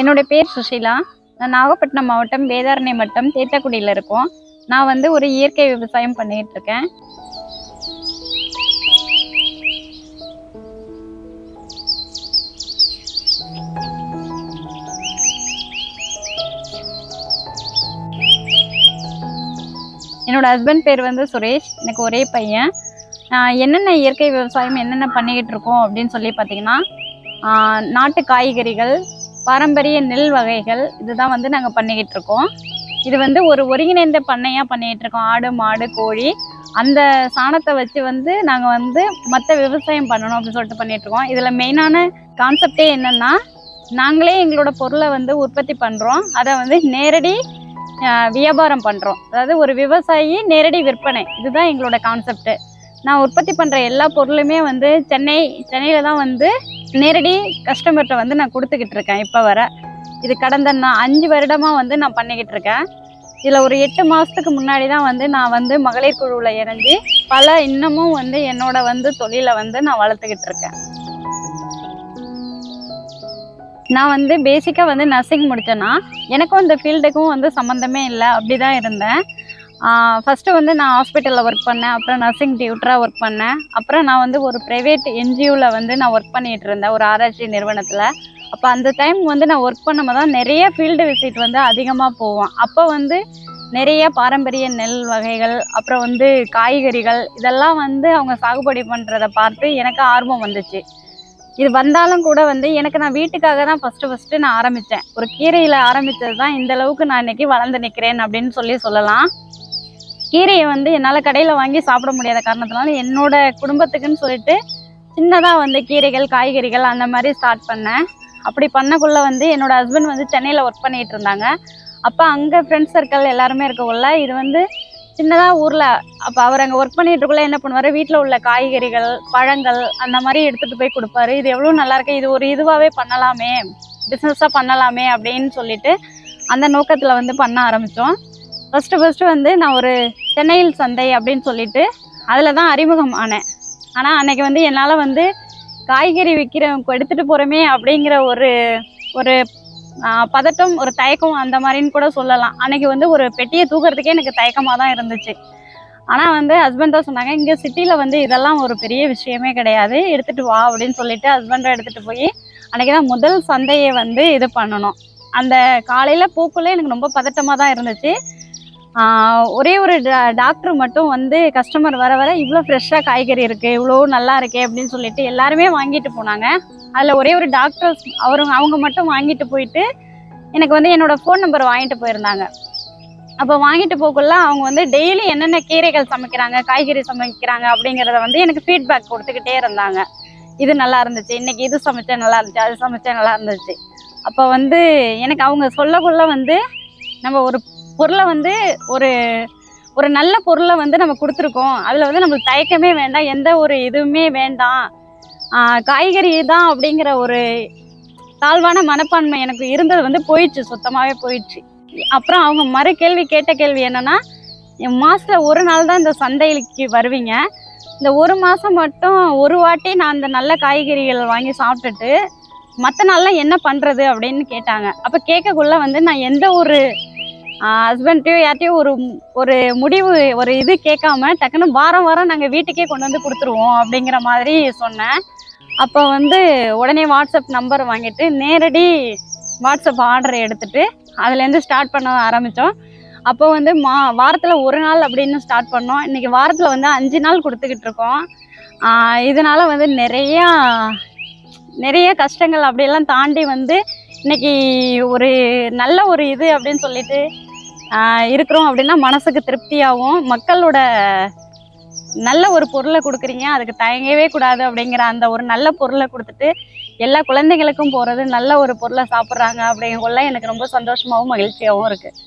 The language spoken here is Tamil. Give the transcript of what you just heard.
என்னுடைய பேர் சுஷீலா. நான் நாகப்பட்டினம் மாவட்டம் வேதாரண்யம் வட்டம் தேத்தக்குடியில் இருக்கோம். நான் வந்து ஒரு இயற்கை விவசாயம் பண்ணிகிட்டு இருக்கேன். என்னோட ஹஸ்பண்ட் பேர் வந்து சுரேஷ். எனக்கு ஒரே பையன். என்னென்ன இயற்கை விவசாயம் என்னென்ன பண்ணிக்கிட்டு இருக்கோம் அப்படின்னு சொல்லி பார்த்தீங்கன்னா நாட்டு காய்கறிகள் பாரம்பரிய நெல் வகைகள் இதுதான் வந்து நாங்கள் பண்ணிக்கிட்டு இருக்கோம் இது வந்து ஒரு ஒருங்கிணைந்த பண்ணையாக பண்ணிக்கிட்டு இருக்கோம் ஆடு மாடு கோழி. அந்த சாணத்தை வச்சு வந்து நாங்கள் வந்து மற்ற விவசாயம் பண்ணணும் அப்படின்னு சொல்லிட்டு பண்ணிகிட்டு இருக்கோம் இதில் மெயினான கான்செப்டே என்னென்னா நாங்களே எங்களோட பொருளை வந்து உற்பத்தி பண்ணுறோம் அதை வந்து நேரடி வியாபாரம் பண்ணுறோம் அதாவது ஒரு விவசாயி நேரடி விற்பனை. இதுதான் எங்களோட கான்செப்ட்டு. நான் உற்பத்தி பண்ணுற எல்லா பொருளுமே வந்து சென்னை சென்னையில் தான் வந்து நேரடி கஸ்டமர்கிட்ட வந்து நான் கொடுத்துக்கிட்டு இருக்கேன் இப்போ வர. இது கடந்த நான் அஞ்சு வருடமாக வந்து நான் பண்ணிக்கிட்டு இருக்கேன். இதில் ஒரு எட்டு மாதத்துக்கு முன்னாடி தான் வந்து நான் வந்து மகளிர் குழுவில் இணைஞ்சு பல இன்னமும் வந்து என்னோட வந்து தொழிலை வந்து நான் வளர்த்துக்கிட்டு இருக்கேன். நான் வந்து பேசிக்காக வந்து நர்சிங் முடித்தேன்னா எனக்கும் இந்த ஃபீல்டுக்கும் வந்து சம்மந்தமே இல்லை. அப்படி தான் இருந்தேன். ஃபஸ்ட்டு வந்து நான் ஹாஸ்பிட்டலில் ஒர்க் பண்ணேன். அப்புறம் நர்சிங் டியூட்டராக ஒர்க் பண்ணேன். அப்புறம் நான் வந்து ஒரு ப்ரைவேட் என்ஜிஓவில் வந்து நான் ஒர்க் பண்ணிகிட்டு இருந்தேன் ஒரு ஆராய்ச்சி நிறுவனத்தில். அப்போ அந்த டைம் வந்து நான் ஒர்க் பண்ணும்போது தான் நிறைய ஃபீல்டு விசிட் வந்து அதிகமாக போவோம் அப்போ வந்து நிறைய பாரம்பரிய நெல் வகைகள் அப்புறம் வந்து காய்கறிகள் இதெல்லாம் வந்து அவங்க சாகுபடி பண்ணுறத பார்த்து எனக்கு ஆர்வம் வந்துச்சு. இது வந்தாலும் கூட வந்து எனக்கு நான் வீட்டுக்காக தான் ஃபஸ்ட்டு ஃபஸ்ட்டு நான் ஆரம்பித்தேன் ஒரு கீரையில் ஆரம்பித்தது தான் இந்த அளவுக்கு நான் இன்னைக்கு வளர்ந்து நிற்கிறேன் அப்படின்னு சொல்லி சொல்லலாம். கீரையை வந்து என்னால் கடையில் வாங்கி சாப்பிட முடியாத காரணத்தினால என்னோட குடும்பத்துக்குன்னு சொல்லிட்டு சின்னதாக வந்து கீரைகள் காய்கறிகள் அந்த மாதிரி ஸ்டார்ட் பண்ணேன். அப்படி பண்ணக்குள்ளே வந்து என்னோடய ஹஸ்பண்ட் வந்து சென்னையில் ஒர்க் பண்ணிகிட்டு இருந்தாங்க. அப்போ அங்கே ஃப்ரெண்ட்ஸ் சர்க்கிள் எல்லாருமே இருக்கக்குள்ள இது வந்து சின்னதாக ஊரில் அப்போ அவர் அங்கே ஒர்க் பண்ணிட்டு என்ன பண்ணுவார்? வீட்டில் உள்ள காய்கறிகள் பழங்கள் அந்த மாதிரி எடுத்துகிட்டு போய் கொடுப்பாரு. இது எவ்வளோ நல்லாயிருக்கு இது ஒரு இதுவாகவே பண்ணலாமே பிஸ்னஸாக பண்ணலாமே அப்படின்னு சொல்லிட்டு அந்த நோக்கத்தில் வந்து பண்ண ஆரம்பித்தோம் ஃபஸ்ட்டு ஃபஸ்ட்டு வந்து நான் ஒரு சென்னையில் சந்தை அப்படின்னு சொல்லிட்டு அதில் தான் அறிமுகம் ஆனேன். ஆனால் அன்னைக்கு வந்து என்னால் வந்து காய்கறி விற்கிறவங்க எடுத்துகிட்டு போகிறோமே அப்படிங்கிற ஒரு ஒரு பதட்டம் ஒரு தயக்கம் அந்த மாதிரின்னு கூட சொல்லலாம். அன்னைக்கு வந்து ஒரு பெட்டியை தூக்குறதுக்கே எனக்கு தயக்கமாக தான் இருந்துச்சு. ஆனால் வந்து ஹஸ்பண்ட் தான் சொன்னாங்க இங்கே சிட்டியில் வந்து இதெல்லாம் ஒரு பெரிய விஷயமே கிடையாது. எடுத்துகிட்டு வா அப்படின்னு சொல்லிட்டு ஹஸ்பண்டை எடுத்துகிட்டு போய் அன்றைக்கி தான் முதல் சந்தையை வந்து இது பண்ணணும். அந்த காலையில் போக்குள்ளே எனக்கு ரொம்ப பதட்டமாக தான் இருந்துச்சு. ஒரே ஒரு டா- டாக்டர் மட்டும் வந்து கஸ்டமர் வர வர இவ்வளோ ஃப்ரெஷ்ஷாக காய்கறி இருக்குது இவ்வளோ நல்லா இருக்கே அப்படின்னு சொல்லிட்டு எல்லாருமே வாங்கிட்டு போனாங்க. அதில் ஒரே ஒரு டாக்டர்ஸ் அவர் அவங்க மட்டும் வாங்கிட்டு போயிட்டு எனக்கு வந்து என்னோடய ஃபோன் நம்பர் வாங்கிட்டு போயிருந்தாங்க. அப்போ வாங்கிட்டு போக்குள்ள அவங்க வந்து டெய்லி என்னென்ன கீரைகள் சமைக்கிறாங்க காய்கறி சமைக்கிறாங்க அப்படிங்கிறத வந்து எனக்கு ஃபீட்பேக் கொடுத்துக்கிட்டே இருந்தாங்க. இது நல்லா இருந்துச்சு இன்னைக்கு இது சமைச்சா நல்லா இருந்துச்சு அது சமைச்சா நல்லா இருந்துச்சு. அப்போ வந்து எனக்கு அவங்க சொல்லக்குள்ள வந்து நம்ம ஒரு பொருளை வந்து ஒரு ஒரு நல்ல பொருளை வந்து நம்ம கொடுத்துருக்கோம். அதில் வந்து நம்மளுக்கு தயக்கமே வேண்டாம் எந்த ஒரு இதுவுமே வேண்டாம். காய்கறி தான் அப்படிங்கிற ஒரு தாழ்வான மனப்பான்மை எனக்கு இருந்தது வந்து போயிடுச்சு சுத்தமாகவே போயிடுச்சு. அப்புறம் அவங்க மறு கேள்வி கேட்ட கேள்வி என்னன்னா மாதத்தில் ஒரு நாள் தான் இந்த சந்தைக்கு வருவீங்க. இந்த ஒரு மாதம் மட்டும் ஒரு வாட்டி நான் அந்த நல்ல காய்கறிகள் வாங்கி சாப்பிட்டுட்டு மற்ற நாள்லாம் என்ன பண்ணுறது அப்படின்னு கேட்டாங்க. அப்போ கேட்கக்குள்ள வந்து நான் எந்த ஒரு ஹஸ்பண்ட்டையும் யார்ட்டையும் ஒரு ஒரு முடிவு ஒரு இது கேட்காம டக்குன்னு வாரம் வாரம் நாங்கள் வீட்டுக்கே கொண்டு வந்து கொடுத்துருவோம் அப்படிங்கிற மாதிரி சொன்னேன். அப்போ வந்து உடனே வாட்ஸ்அப் நம்பர் வாங்கிட்டு நேரடி வாட்ஸ்அப் ஆர்டர் எடுத்துட்டு அதுலேருந்து ஸ்டார்ட் பண்ண ஆரம்பித்தோம். அப்போ வந்து மா வாரத்தில் ஒரு நாள் அப்படின்னு ஸ்டார்ட் பண்ணோம். இன்றைக்கி வாரத்தில் வந்து அஞ்சு நாள் கொடுத்துக்கிட்டு இருக்கோம். இதனால் வந்து நிறையா நிறைய கஷ்டங்கள் அப்படியெல்லாம் தாண்டி வந்து இன்னைக்கு ஒரு நல்ல ஒரு இது அப்படின்னு சொல்லிட்டு இருக்கிறோம் அப்படின்னா மனசுக்கு திருப்தியாகவும் மக்களோட நல்ல ஒரு பொருளை கொடுக்குறீங்க அதுக்கு தயங்கவே கூடாது அப்படிங்கிற அந்த ஒரு நல்ல பொருளை கொடுத்துட்டு எல்லா குழந்தைங்களுக்கும் போகிறது நல்ல ஒரு பொருளை சாப்பிட்றாங்க அப்படிங்கக்குள்ள எனக்கு ரொம்ப சந்தோஷமாகவும் மகிழ்ச்சியாகவும் இருக்குது